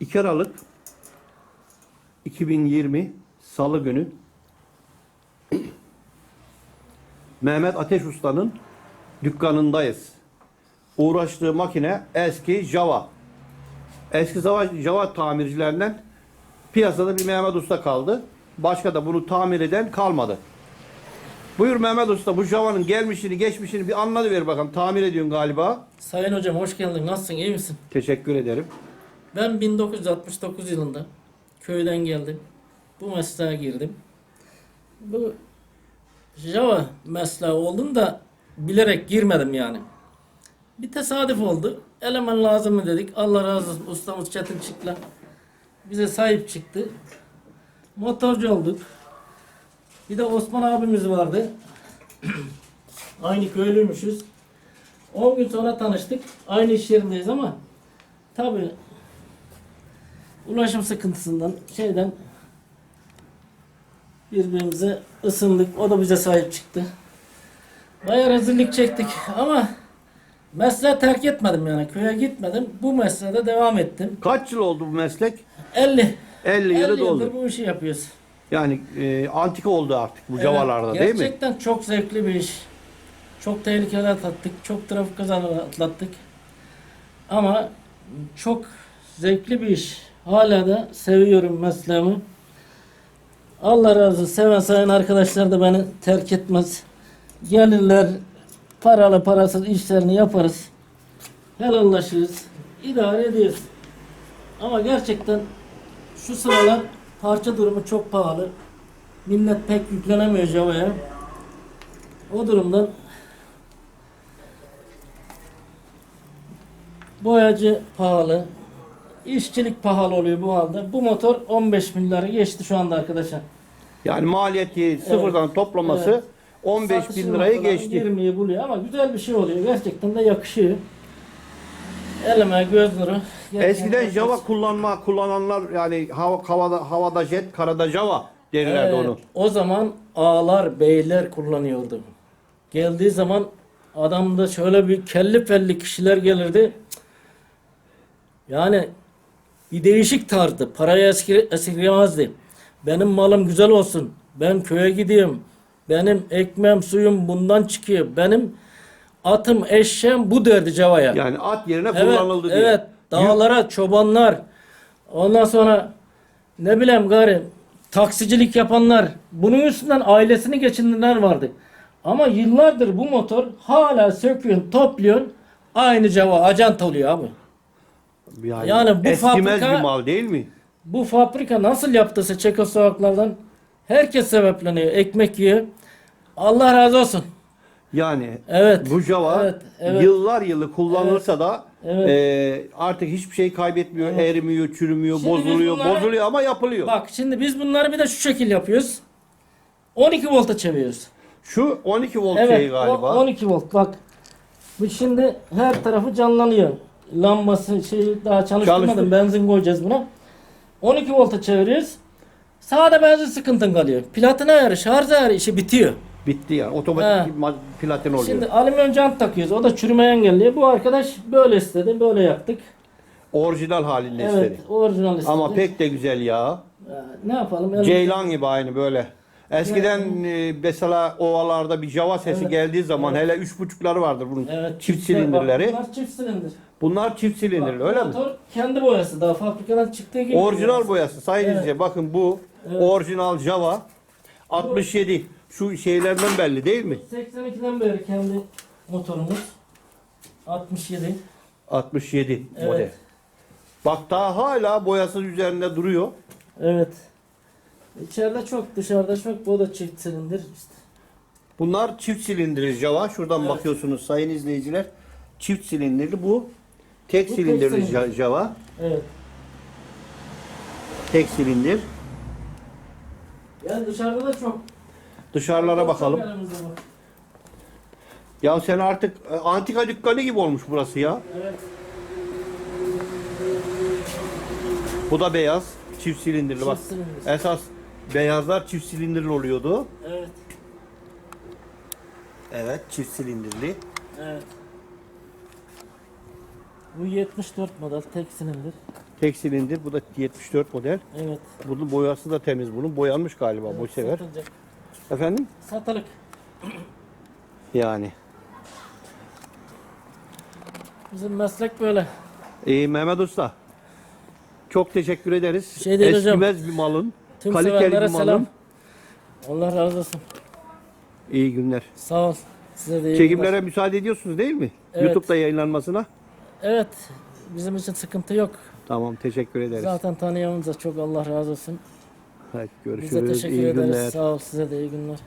2 Aralık 2020 Salı günü Mehmet Ateş Usta'nın dükkanındayız. Uğraştığı makine eski Java. Eski Java, Java tamircilerinden piyasada bir Mehmet Usta kaldı. Başka da bunu tamir eden kalmadı. Buyur Mehmet Usta bu Java'nın gelmişini geçmişini bir anladı ver bakalım. Tamir ediyorsun galiba. Sayın hocam hoş geldin. Nasılsın? iyi misin? Teşekkür ederim. Ben 1969 yılında köyden geldim. Bu mesleğe girdim. Bu Java mesleği oldum da bilerek girmedim yani. Bir tesadüf oldu. Eleman lazım mı dedik. Allah razı olsun. Ustamız Çetin Çıkla bize sahip çıktı. Motorcu olduk. Bir de Osman abimiz vardı. Aynı köylüymüşüz. 10 gün sonra tanıştık. Aynı iş yerindeyiz ama tabii ulaşım sıkıntısından şeyden birbirimize ısındık. O da bize sahip çıktı. Bayağı rezillik çektik ama mesleği terk etmedim yani. Köye gitmedim. Bu mesleğe devam ettim. Kaç yıl oldu bu meslek? 50. 50 50 yılı yıldır doldu. bu işi yapıyoruz. Yani e, antika oldu artık bu Evet, değil mi? Gerçekten çok zevkli bir iş. Çok tehlikeler atlattık. Çok trafik kazaları atlattık. Ama çok zevkli bir iş. Hala da seviyorum mesleğimi. Allah razı olsun. Seven sayan arkadaşlar da beni terk etmez. Gelirler paralı parasız işlerini yaparız. Helallaşırız. idare ediyoruz. Ama gerçekten şu sıralar parça durumu çok pahalı. Millet pek yüklenemiyor Java'ya. O durumdan boyacı pahalı. İşçilik pahalı oluyor bu halde. Bu motor 15 bin lira geçti şu anda arkadaşlar. Yani maliyeti sıfırdan toplaması Evet. 15 Satışı bin lirayı geçti. 20'yi buluyor ama güzel bir şey oluyor. Gerçekten de yakışıyor. Elime göz nuru. Eskiden Java kullanma kullananlar yani hava, havada havada jet, karada Java derlerdi Evet, onu. O zaman ağalar, beyler kullanıyordu. Geldiği zaman adamda şöyle bir kelli felli kişiler gelirdi. Yani bir değişik tarzdı. Parayı eski, esirgemezdi. Benim malım güzel olsun. Ben köye gidiyorum. Benim ekmem suyum bundan çıkıyor. Benim atım eşeğim bu derdi Cava'ya. Yani at yerine Evet, kullanıldı diye. evet. Dağlara çobanlar. Ondan sonra ne bileyim gari taksicilik yapanlar. Bunun üstünden ailesini geçindirenler vardı. Ama yıllardır bu motor hala söküyorsun, topluyorsun. Aynı cava acant oluyor abi. Yani, Yani bu eskimez fabrika- bir mal değil mi? Bu fabrika nasıl yaptıysa Çekoslovaklardan herkes sebepleniyor. Ekmek yiyor. Allah razı olsun. Yani Evet. bu Java Evet, evet. yıllar yılı kullanılsa da Evet. e, artık hiçbir şey kaybetmiyor, erimiyor, çürümüyor, Şimdi bozuluyor, bunları- bozuluyor ama yapılıyor. Bak şimdi biz bunları bir de şu şekil yapıyoruz. 12 volta çeviriyoruz. Şu 12 volt Evet, şey galiba. o 12 volt bak. Bu şimdi her tarafı canlanıyor. Lambası şeyi daha çalıştırmadım. Çalıştır. Benzin koyacağız buna. 12 volta çeviriyoruz. Sağda benzin sıkıntın kalıyor. Platin ayarı, şarj ayarı işi bitiyor. Bitti yani. Otomatik He. platin oluyor. Şimdi alüminyum jant takıyoruz. O da çürümeyi engelliyor. Bu arkadaş böyle istedi. Böyle yaptık. Orijinal halinde Evet, istedi. orijinal istedi. Ama pek de güzel ya. Ya, ne yapalım? Ceylan gibi aynı böyle. Eskiden e, mesela ovalarda bir Java sesi Evet. geldiği zaman Evet. hele üç buçukları vardır bunun. Evet, çift bak, silindirleri. Bunlar çift silindir. Bunlar çift silindirli Bak, öyle mi? Motor kendi boyası daha fabrikadan çıktığı gibi. Orijinal boyası. Sayın Evet. izleyiciler bakın bu Evet. orijinal Java 67. Şu şeylerden belli değil mi? 82'den beri kendi motorumuz. 67. 67 Evet. model. Bak daha hala boyası üzerinde duruyor. Evet. İçeride çok, dışarıda çok. Bu da çift silindir. İşte. Bunlar çift silindirli Java. Şuradan Evet. bakıyorsunuz sayın izleyiciler. Çift silindirli bu. Tek Bu tek silindirli silindir. Ja- Java. Evet. Tek silindir. Yani dışarıda da çok. Dışarılara Çok bakalım. bak. Ya sen artık e, antika dükkanı gibi olmuş burası ya. Evet. Bu da beyaz. Çift silindirli bak. Çift silindir. Esas beyazlar çift silindirli oluyordu. Evet. Evet çift silindirli. Evet. Bu 74 model tek silindir. Tek silindir. Bu da 74 model. Evet. Bunun boyası da temiz. Bunun boyanmış galiba bu evet, sefer. satılacak. Efendim? Satılık. Yani. Bizim meslek böyle. İyi Mehmet Usta. Çok teşekkür ederiz. Bir şey değil hocam. Eskimez bir malın. Tüm kaliteli sevenlere bir selam. Allah razı olsun. İyi günler. Sağ ol. Size de iyi Çekimlere günler. müsaade ediyorsunuz değil mi? Evet. YouTube'da yayınlanmasına. Evet. Bizim için sıkıntı yok. Tamam teşekkür ederiz. Zaten tanıyanımıza çok Allah razı olsun. Hadi görüşürüz. teşekkür İyi ederiz. günler. Sağ ol. Size de iyi günler.